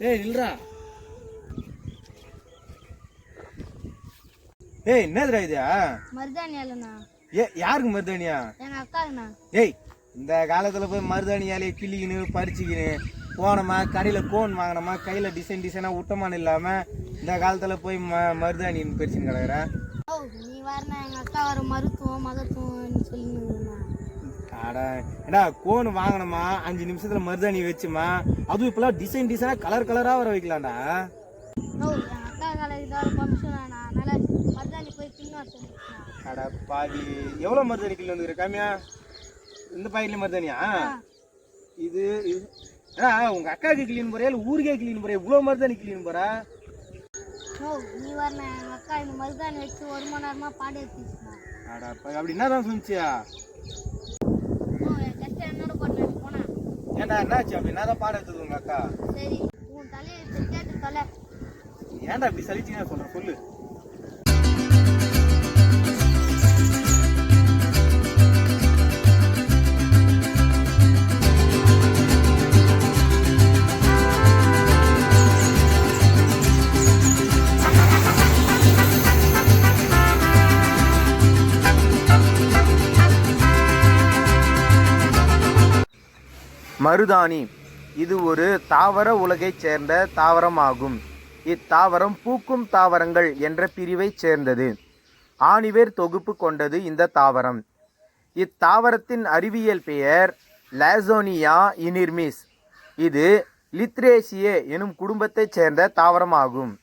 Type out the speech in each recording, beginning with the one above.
ஏய் நில்றா. ஏய் என்னதுடா இது? மருதாணி இல்லைண்ணா ஏ யாருக்கு மருதாணியா? எங்க அக்காங்கண்ணா ஏய் இந்த காலத்துல போய் மருதாணி இலையை கிள்ளிக்கின்னு பறிச்சுக்கின்னு போனோமா கடையில் கோன் வாங்கினோமா கையில் டிசைன் டிசைனாக விட்டமான்னு இல்லாமல் இந்த காலத்தில் போய் ம மருதாணின்னு பிரிச்சுன்னு கிடக்குறேன் நீ வரண்ணா எங்க அக்கா வர மருத்துவம் மகத்துவம்னு சொல்லிருந்தா அடா ஏடா கோன் வாங்கினோமா அஞ்சு நிமிஷத்தில் மருதாணி வச்சுமா? அதுவும் இப்போலாம் டிசைன் டிசைனாக கலர் கலராக வர வைக்கலாம்டா. தான் அடா பாவி. எவ்வளோ மருதாணி கிலோ வந்துருக்க காமியா இந்த பாக்கெட்ல மருதாணியா? இது ஏடா உங்கள் அக்காவுக்கு கிளீன் போறியா இல்லை ஊருக்கே கிளீன் போறியா இவ்வளோ மருதாணி கிளீன் போறா நீ வரண்ணா எங்க அக்கா இந்த மருதாணி வச்சு ஒரு மணி நேரமா பாடி வச்சுச்சுண்ணா அடா அப்படி என்னதான் சொன்னிச்சியா ஏன்டா என்னாச்சு? அப்படி என்னதான் பாடம் எடுத்தது உங்க அக்கா? சரி உன் தலையை தொலை. ஏன்டா இப்படி சலிச்சிங்க சொல்ற? சொல்லு. மருதாணி. இது ஒரு தாவர உலகைச் சேர்ந்த தாவரமாகும். இத்தாவரம் பூக்கும் தாவரங்கள் என்ற பிரிவைச் சேர்ந்தது. ஆணிவேர் தொகுப்பு கொண்டது இந்த தாவரம். இத்தாவரத்தின் அறிவியல் பெயர் லாசோனியா இனிர்மிஸ். இது லித்ரேசியே எனும் குடும்பத்தைச் சேர்ந்த தாவரமாகும்.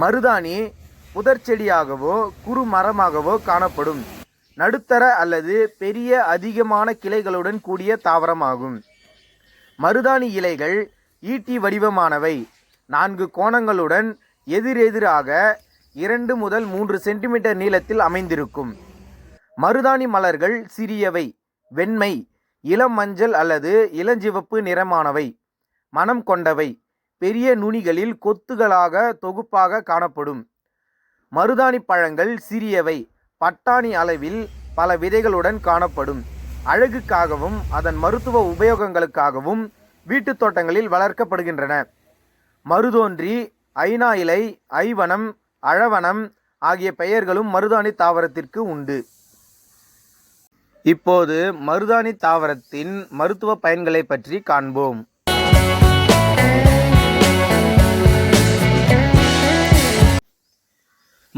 மருதாணி புதர்ச்செடியாகவோ குறு மரமாகவோ காணப்படும். நடுத்தர அல்லது பெரிய அதிகமான கிளைகளுடன் கூடிய தாவரமாகும். மருதாணி இலைகள் ஈட்டி வடிவமானவை. நான்கு கோணங்களுடன் எதிரெதிராக இரண்டு முதல் மூன்று சென்டிமீட்டர் நீளத்தில் அமைந்திருக்கும். மருதாணி மலர்கள் சிறியவை. வெண்மை இளம் மஞ்சள் அல்லது இளஞ்சிவப்பு நிறமானவை. மனம் கொண்டவை. பெரிய நுனிகளில் கொத்துகளாக தொகுப்பாக காணப்படும். மருதாணி பழங்கள் சிறியவை. பட்டாணி அளவில் பல விதைகளுடன் காணப்படும். அழகுக்காகவும் அதன் மருத்துவ உபயோகங்களுக்காகவும் வீட்டுத் தோட்டங்களில் வளர்க்கப்படுகின்றன. மருதோன்றி ஐநா இலை ஐவனம் அழவனம் ஆகிய பெயர்களும் மருதாணி தாவரத்திற்கு உண்டு. இப்போது மருதாணி தாவரத்தின் மருத்துவ பயன்களை பற்றி காண்போம்.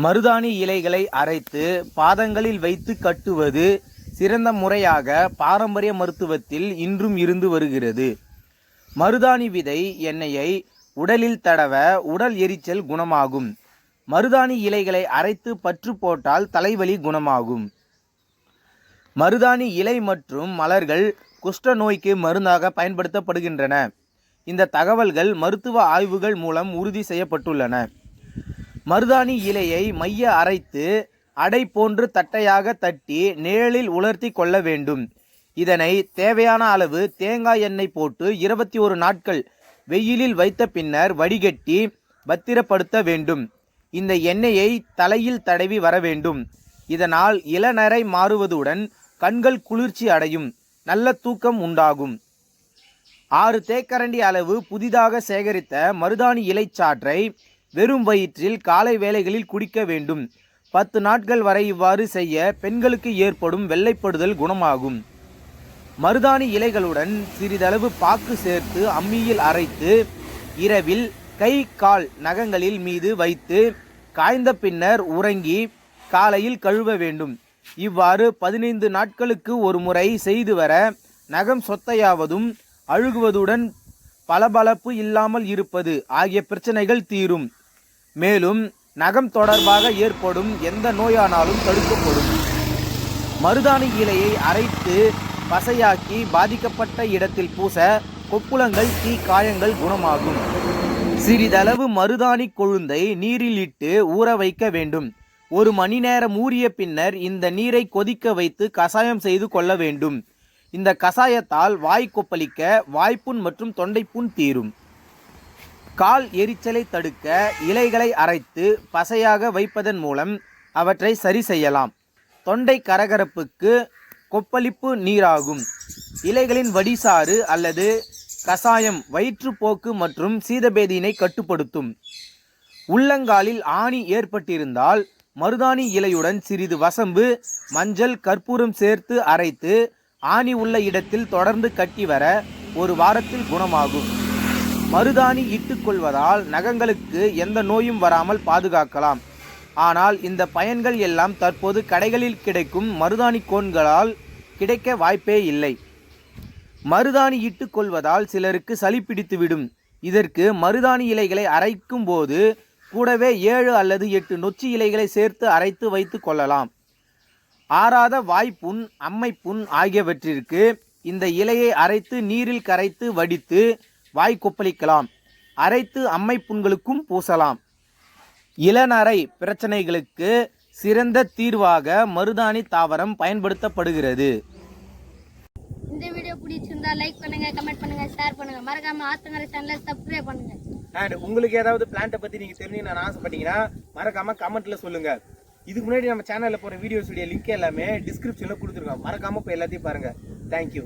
மருதாணி இலைகளை அரைத்து பாதங்களில் வைத்து கட்டுவது சிறந்த முறையாக பாரம்பரிய மருத்துவத்தில் இன்றும் இருந்து வருகிறது. மருதாணி விதை எண்ணெயை உடலில் தடவ உடல் எரிச்சல் குணமாகும். மருதாணி இலைகளை அரைத்து பற்று போட்டால் தலைவலி குணமாகும். மருதாணி இலை மற்றும் மலர்கள் குஷ்ட நோய்க்கு மருந்தாக பயன்படுத்தப்படுகின்றன. இந்த தகவல்கள் மருத்துவ ஆய்வுகள் மூலம் உறுதி செய்யப்பட்டுள்ளன. மருதாணி இலையை மைய அரைத்து அடை போன்று தட்டையாக தட்டி நிழலில் உலர்த்தி கொள்ள வேண்டும். இதனை தேவையான அளவு தேங்காய் எண்ணெய் போட்டு இருபத்தி ஒரு நாட்கள் வெயிலில் வைத்த பின்னர் வடிகட்டி பத்திரப்படுத்த வேண்டும். இந்த எண்ணெயை தலையில் தடவி வர வேண்டும். இதனால் இளநரை மாறுவதுடன் கண்கள் குளிர்ச்சி அடையும். நல்ல தூக்கம் உண்டாகும். ஆறு தேக்கரண்டி அளவு புதிதாக சேகரித்த மருதாணி இலைச்சாற்றை வெறும் வயிற்றில் காலை வேளைகளில் குடிக்க வேண்டும். பத்து நாட்கள் வரை இவ்வாறு செய்ய பெண்களுக்கு ஏற்படும் வெள்ளைப்படுதல் குணமாகும். மருதாணி இலைகளுடன் சிறிதளவு பாக்கு சேர்த்து அம்மியில் அரைத்து இரவில் கை கால் நகங்களில் மீது வைத்து காய்ந்த பின்னர் உறங்கி காலையில் கழுவ வேண்டும். இவ்வாறு பதினைந்து நாட்களுக்கு ஒரு முறை செய்து வர நகம் சொத்தையாவதும் அழுகுவதுடன் பளபளப்பு இல்லாமல் இருப்பது ஆகிய பிரச்சனைகள் தீரும். மேலும் நகம் தொடர்பாக ஏற்படும் எந்த நோயானாலும் தடுக்கப்படும். மருதாணி இலையை அரைத்து பசையாக்கி பாதிக்கப்பட்ட இடத்தில் பூச கொப்புளங்கள் தீ காயங்கள் குணமாகும். சிறிதளவு மருதாணி கொழுந்தை நீரில் இட்டு ஊற வைக்க வேண்டும். ஒரு மணி நேரம் ஊறிய பின்னர் இந்த நீரை கொதிக்க வைத்து கசாயம் செய்து கொள்ள வேண்டும். இந்த கசாயத்தால் வாய் கொப்பளிக்க வாய்ப்புண் மற்றும் தொண்டைப்புண் தீரும். கால் எரிச்சலை தடுக்க இலைகளை அரைத்து பசையாக வைப்பதன் மூலம் அவற்றை சரி செய்யலாம். தொண்டை கரகரப்புக்கு கொப்பளிப்பு நீராகும். இலைகளின் வடிசாறு அல்லது கசாயம் வயிற்றுப்போக்கு மற்றும் சீதபேதியினை கட்டுப்படுத்தும். உள்ளங்காலில் ஆணி ஏற்பட்டிருந்தால் மருதாணி இலையுடன் சிறிது வசம்பு மஞ்சள் கற்பூரம் சேர்த்து அரைத்து ஆணி உள்ள இடத்தில் தொடர்ந்து கட்டி வர ஒரு வாரத்தில் குணமாகும். மருதாணி இட்டுக்கொள்வதால் நகங்களுக்கு எந்த நோயும் வராமல் பாதுகாக்கலாம். ஆனால் இந்த பயன்கள் எல்லாம் தற்போது கடைகளில் கிடைக்கும் மருதாணி கோன்களால் கிடைக்க வாய்ப்பே இல்லை. மருதாணி இட்டுக்கொள்வதால் சிலருக்கு சளி பிடித்துவிடும். இதற்கு மருதாணி இலைகளை அரைக்கும் போது கூடவே ஏழு அல்லது எட்டு நொச்சி இலைகளை சேர்த்து அரைத்து வைத்து கொள்ளலாம். ஆறாத வாய்ப்புண் அம்மைப்புண் ஆகியவற்றிற்கு இந்த இலையை அரைத்து நீரில் கரைத்து வடித்து வாய் கொப்பளிக்கலாம். அரைத்து அம்மைப்புண்களுக்கும் பூசலாம். இளநரை பிரச்சனைகளுக்கு சிறந்த தீர்வாக மருதாணி தாவரம் பயன்படுத்தப்படுகிறது. இந்த வீடியோ பிடிச்சிருந்தா லைக் பண்ணுங்க கமெண்ட் பண்ணுங்க ஷேர் பண்ணுங்க. மறக்காம ஆத்தங்கரை சேனலை சப்ஸ்கிரைப் பண்ணுங்க. அண்ட் உங்களுக்கு ஏதாவது பிளான்ட்டை பற்றி நீங்கள் தெரிஞ்சுக்கணும்னு ஆசைப்பட்டீங்கன்னா மறக்காம கமெண்ட்ல சொல்லுங்க. இதுக்கு முன்னாடி நம்ம சேனலில் போகிற வீடியோஸ் உடைய லிங்க் எல்லாமே டிஸ்கிரிப்ஷனில் கொடுத்துருக்கோம். மறக்காம போய் எல்லாத்தையும் பாருங்க. தேங்க்யூ